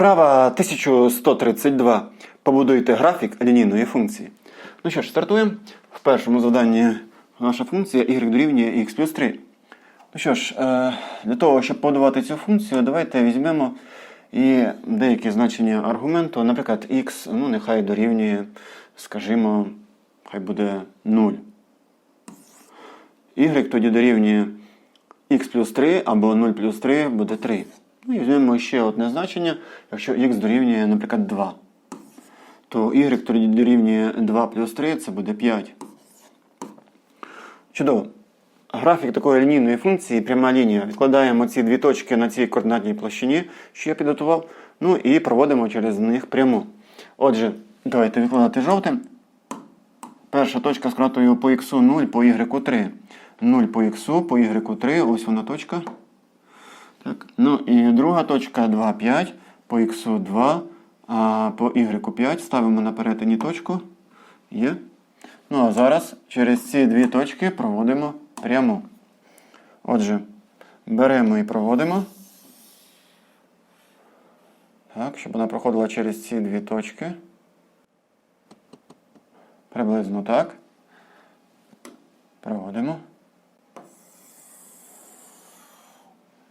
Вправа 1132. Побудуйте графік лінійної функції. Ну що ж, стартуємо. В першому завданні наша функція y дорівнює x плюс 3. Ну що ж, е, для того, щоб побудувати цю функцію, давайте візьмемо і деякі значення аргументу. Наприклад, x, ну нехай дорівнює, скажімо, хай буде 0. y тоді дорівнює x плюс 3 або 0 плюс 3 буде 3. Ну і візьмемо ще одне значення, якщо x дорівнює, наприклад, 2. То y дорівнює 2 плюс 3 це буде 5. Чудово. Графік такої лінійної функції пряма лінія. Відкладаємо ці дві точки на цій координатній площині, що я підготував. Ну і проводимо через них пряму. Отже, давайте відкладати жовтим. Перша точка з кратою по х 0 по y 3. 0 по х, по y 3, ось вона точка. Так. Ну і друга точка 2, 5, по х 2, а по y 5 ставимо на перетині точку. Є. Ну а зараз через ці дві точки проводимо пряму. Отже, беремо і проводимо. Так, щоб вона проходила через ці дві точки. Приблизно так. Проводимо.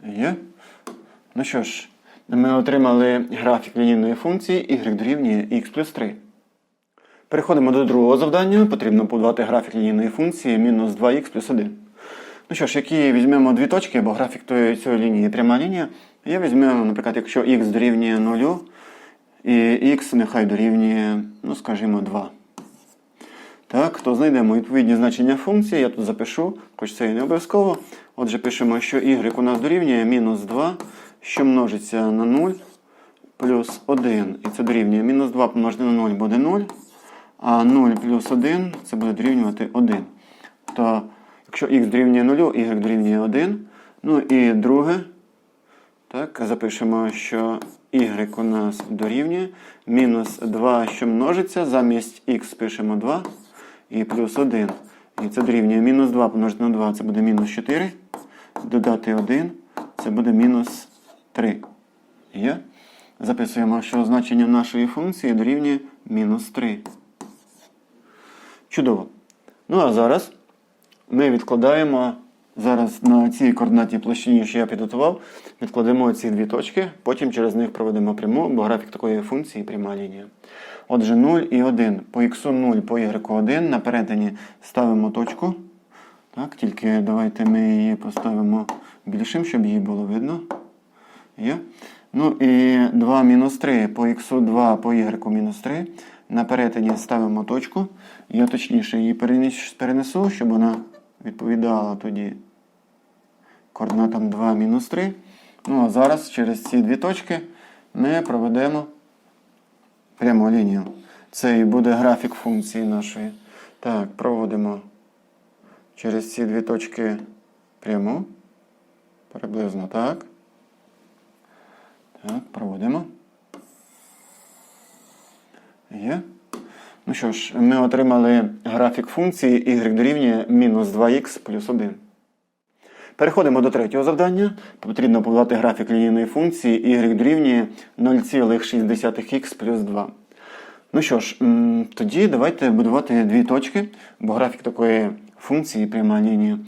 Є. Ну що ж, ми отримали графік лінійної функції y дорівнює x плюс 3. Переходимо до другого завдання. Потрібно побудувати графік лінійної функції мінус 2х плюс 1. Ну що ж, які візьмемо дві точки, бо графік тої- цієї лінії пряма лінія. Я візьму, наприклад, якщо х дорівнює 0 і х нехай дорівнює, ну скажімо, 2. Так, то знайдемо відповідні значення функції. Я тут запишу, хоч це і не обов'язково. Отже, пишемо, що y у нас дорівнює мінус 2, що множиться на 0, плюс 1. І це дорівнює мінус 2 помножити на 0 буде 0. А 0 плюс 1 це буде дорівнювати 1. То якщо х дорівнює 0, y дорівнює 1. Ну і друге. Так, запишемо, що y у нас дорівнює мінус 2, що множиться, замість х пишемо 2 і плюс 1. І це дорівнює мінус 2 помножити на 2, це буде мінус 4. Додати 1, це буде мінус 3. Є? Записуємо, що значення нашої функції дорівнює мінус 3. Чудово. Ну а зараз ми відкладаємо зараз на цій координатній площині, що я підготував, відкладемо ці дві точки, потім через них проведемо пряму, бо графік такої функції пряма лінія. Отже, 0 і 1. По х 0, по y 1 на перетині ставимо точку. Так, Тільки давайте ми її поставимо більшим, щоб її було видно. Є. Ну і 2 мінус 3 по х 2 по y мінус 3. На перетині ставимо точку. Я точніше її перенесу, щоб вона відповідала тоді координатам 2 мінус 3. Ну а зараз через ці дві точки ми проведемо пряму лінію. Це і буде графік функції нашої. Так, проводимо через ці дві точки пряму. Приблизно так. Так, проводимо. Є. Ну що ж, ми отримали графік функції y дорівнює мінус 2х плюс 1. Переходимо до третього завдання. Потрібно побудувати графік лінійної функції y дорівнює 0,6х плюс 2. Ну що ж, тоді давайте будувати дві точки, бо графік такої функції пряма лінія.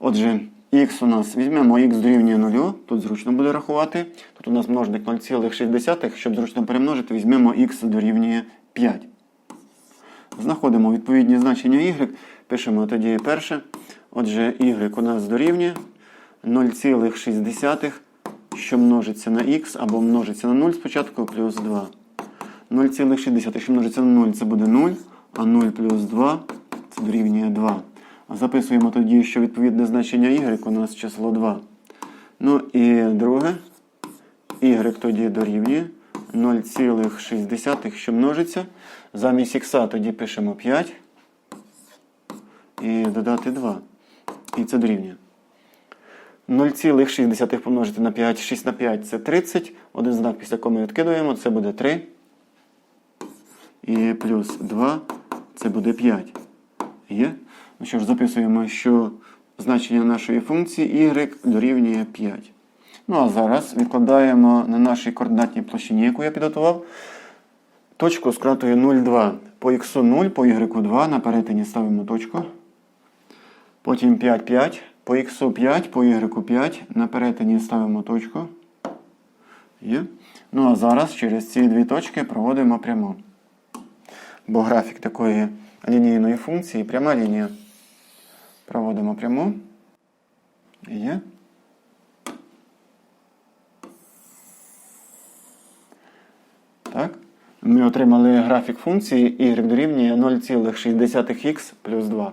Отже, х у нас візьмемо х дорівнює 0, тут зручно буде рахувати. Тут у нас множник 0,6, щоб зручно перемножити, візьмемо х дорівнює 5. Знаходимо відповідні значення y, пишемо тоді перше. Отже, y у нас дорівнює 0,6, що множиться на х або множиться на 0 спочатку плюс 2. 0,6, що множиться на 0, це буде 0, а 0 плюс 2 це дорівнює 2. А записуємо тоді, що відповідне значення y у нас число 2. Ну і друге, y тоді дорівнює 0,6, що множиться. Замість х тоді пишемо 5 і додати 2. І це дорівнює. 0,6 помножити на 5, 6 на 5 це 30. Один знак після коми відкидуємо, це буде 3. І плюс 2 це буде 5. Є? Ну що ж, записуємо, що значення нашої функції y дорівнює 5. Ну а зараз відкладаємо на нашій координатній площині, яку я підготував, точку з кратою 0,2. По х 0, по y 2 на перетині ставимо точку. Потім 5, 5. По х 5, по y 5 на перетині ставимо точку. Є. Ну а зараз через ці дві точки проводимо пряму. Бо графік такої лінійної функції пряма лінія. Проводимо пряму. Є. Так. Ми отримали графік функції y дорівнює 0,6х плюс 2.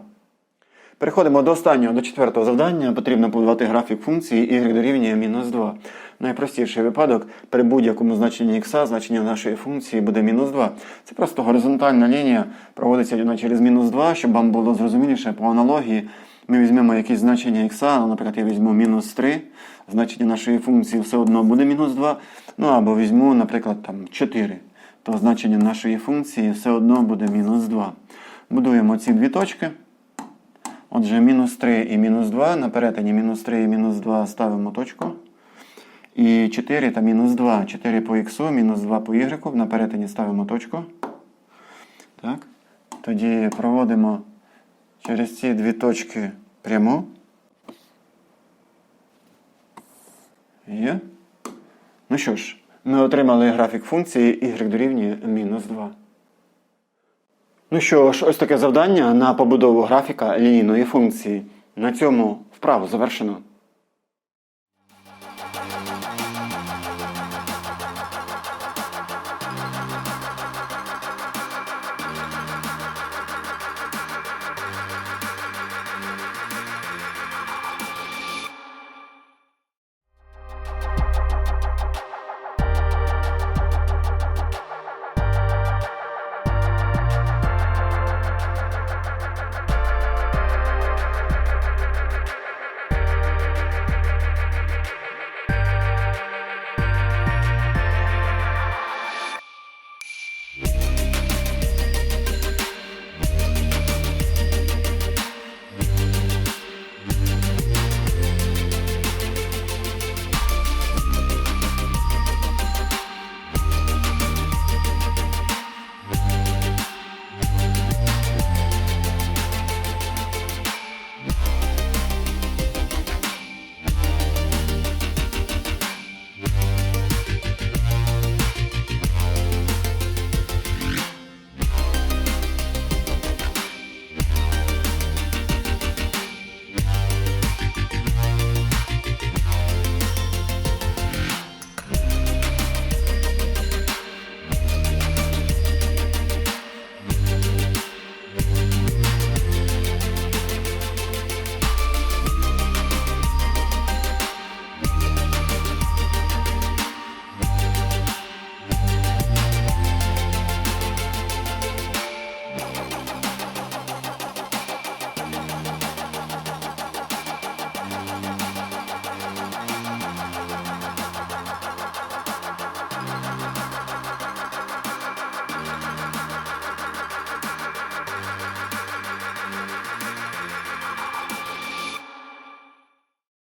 Переходимо до останнього, до четвертого завдання. Потрібно побудувати графік функції y дорівнює мінус 2. Найпростіший випадок при будь-якому значенні х значення нашої функції буде мінус 2. Це просто горизонтальна лінія, проводиться вона через мінус 2, щоб вам було зрозуміліше по аналогії. Ми візьмемо якісь значення х, ну, наприклад, я візьму мінус 3, значення нашої функції все одно буде мінус 2. Ну або візьму, наприклад, там 4, то значення нашої функції все одно буде мінус 2. Будуємо ці дві точки. Отже, мінус 3 і мінус 2. На перетині мінус 3 і мінус 2 ставимо точку. І 4 та мінус 2. 4 по х, мінус 2 по y. На перетині ставимо точку. Так. Тоді проводимо через ці дві точки пряму. Є. Ну що ж, ми отримали графік функції y дорівнює мінус 2. Ну що ж, ось таке завдання на побудову графіка лінійної функції. На цьому вправу завершено.